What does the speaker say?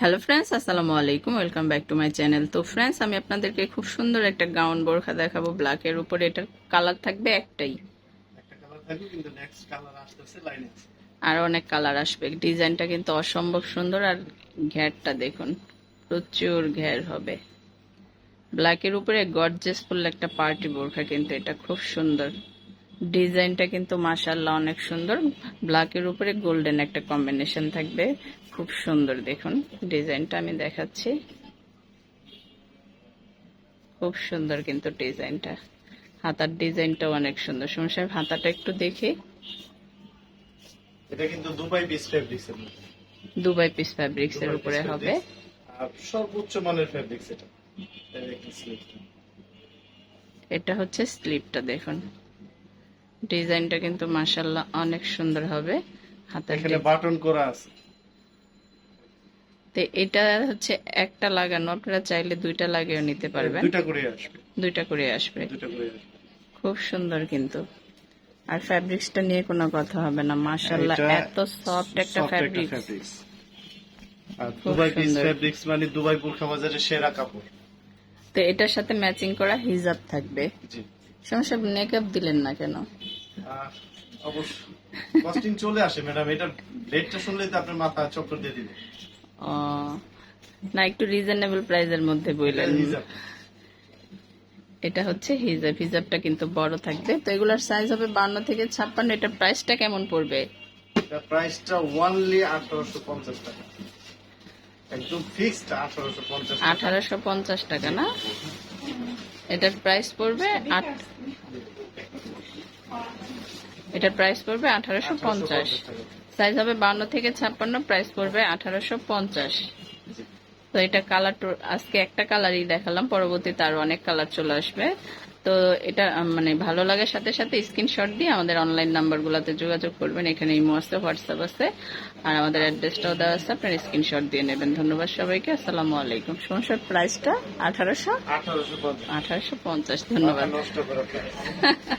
Hello friends আসসালামু আলাইকুম welcome back to my channel তো ফ্রেন্ডস আমি আপনাদেরকে খুব সুন্দর একটা গাউন বোরখা দেখাবো। ব্ল্যাকের উপরে এটার কালার থাকবে একটাই। আর অনেক কালার আসবে। ডিজাইনটা কিন্তু অসম্ভব সুন্দর আর ঘ্যারটা দেখুন প্রচুর ঘ্যার হবে। ব্ল্যাকের উপরে গর্জেস ফুল একটা পার্টি বোরখা কিন্তু এটা খুব সুন্দর। ডিজাইনটা কিন্তু মাশাল্লাহ অনেক সুন্দর। ব্ল্যাকের উপরে গোল্ডেন একটা কম্বিনেশন থাকবে। খুব সুন্দর দেখুন ডিজাইনটা আমি দেখাচ্ছি। খুব সুন্দর কিন্তু ডিজাইনটা। হাতার ডিজাইনটাও অনেক সুন্দর। শুনুন সাহেব হাতাটা একটু দেখি। এটা কিন্তু Dubai piece fabrics Dubai piece fabrics এর উপরে হবে। সর্বোচ্চ মানের ফেব্রিক্স এটা। এটা হচ্ছে স্লিপটা দেখুন। ডিজাইনটা কিন্তু মাশাল্লাহ অনেক সুন্দর হবে হাতের এখানে বাটন করা আছে। তো এটা হচ্ছে একটা লাগানো আপনারা চাইলে দুইটা লাগিয়েও নিতে পারবেন। দুইটা করে আসবে। দুইটা করে আসবে। দুইটা করে আসবে। খুব সুন্দর কিন্তু। আর ফ্যাব্রিক্সটা নিয়ে কোনো কথা হবে না মাশাল্লাহ এটা এত সফট একটা ফ্যাব্রিক্স আর দুবাই পিস। ফেব্রিক্স মানে দুবাই বোরখা বাজারের সেরা কাপড়। তো এটার সাথে ম্যাচিং করা হিজাব থাকবে। জি। সমস্যা মেকআপ দিলেন না কেন? অবশ্য কস্টিং চলে আসে ম্যাডাম এটা রেটটা শুনলেই তো আপনার মাথা চক্কর দিয়ে দিবে। না একটু রিজনেবল প্রাইসের মধ্যে বললেন। এটা হচ্ছে হিজাব হিজাবটা কিন্তু বড় থাকবে। তো এগুলোর সাইজ হবে বান্ন থেকে ছাপ্পান্ন। এটা প্রাইসটা কেমন পড়বে? এটা প্রাইসটা ওয়ানলি আঠারোশো পঞ্চাশ টাকা। একদম ফিক্সড আঠারোশো পঞ্চাশ আঠারোশো পঞ্চাশ টাকা না? এটার প্রাইস পড়বে আট এটার প্রাইস পড়বে আঠারোশো পঞ্চাশ। সাইজ হবে বান্ন থেকে ছাপ্পান্ন প্রাইস পড়বে আঠারোশো পঞ্চাশ। তো এটা কালার আজকে একটা কালারই দেখালাম পরবর্তীতে আরও অনেক কালার চলে আসবে। তো এটা মানে ভালো লাগার সাথে সাথে স্ক্রিনশট দিয়ে আমাদের অনলাইন নাম্বার নাম্বারগুলোতে যোগাযোগ করবেন। এখানে ইমো আছে হোয়াটসঅ্যাপ আছে আর আমাদের অ্যাড্রেসটাও দেওয়া আছে আপনার স্ক্রিনশট দিয়ে নেবেন। ধন্যবাদ সবাইকে আসসালামু আলাইকুম। সমস্যার প্রাইসটা আঠারোশো? আঠারোশো পঞ্চাশ। ধন্যবাদ।